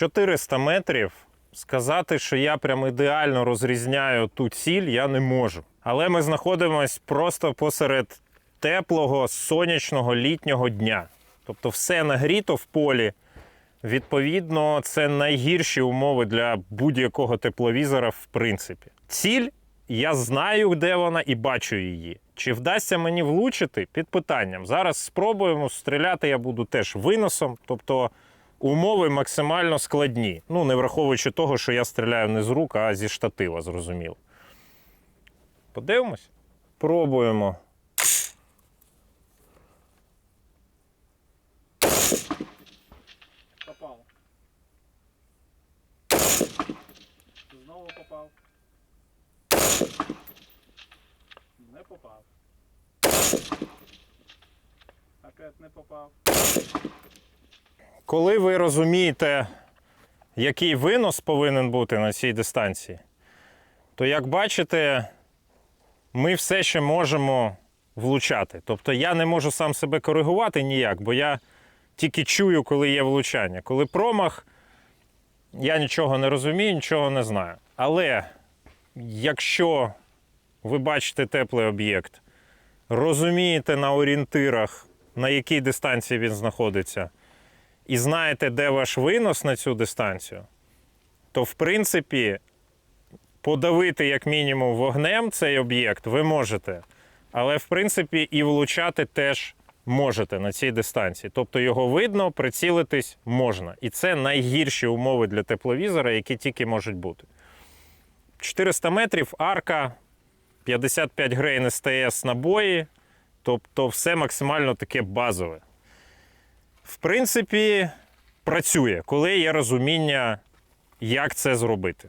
400 метрів сказати, що я прям ідеально розрізняю ту ціль, я не можу. Але ми знаходимося просто посеред теплого сонячного літнього дня. Тобто все нагріто в полі. Відповідно, це найгірші умови для будь-якого тепловізора, в принципі. Ціль я знаю, де вона, і бачу її. Чи вдасться мені влучити під питанням? Зараз спробуємо стріляти. Я буду теж виносом, тобто умови максимально складні. Ну, не враховуючи того, що я стріляю не з рук, а зі штатива, зрозуміло. Подивимось? Пробуємо. Попав. Знову попав. Не попав. Опять не попав. Коли ви розумієте, який винос повинен бути на цій дистанції, то як бачите, ми все ще можемо влучати. Тобто я не можу сам себе коригувати ніяк, бо я тільки чую, коли є влучання. Коли промах, я нічого не розумію, нічого не знаю. Але якщо ви бачите теплий об'єкт, розумієте на орієнтирах, на якій дистанції він знаходиться, і знаєте, де ваш винос на цю дистанцію, то в принципі подавити як мінімум вогнем цей об'єкт ви можете. Але в принципі і влучати теж можете на цій дистанції. Тобто його видно, прицілитись можна. І це найгірші умови для тепловізора, які тільки можуть бути. 400 метрів, арка, 55 грейн СТС набої, тобто все максимально таке базове в принципі, працює, коли є розуміння, як це зробити.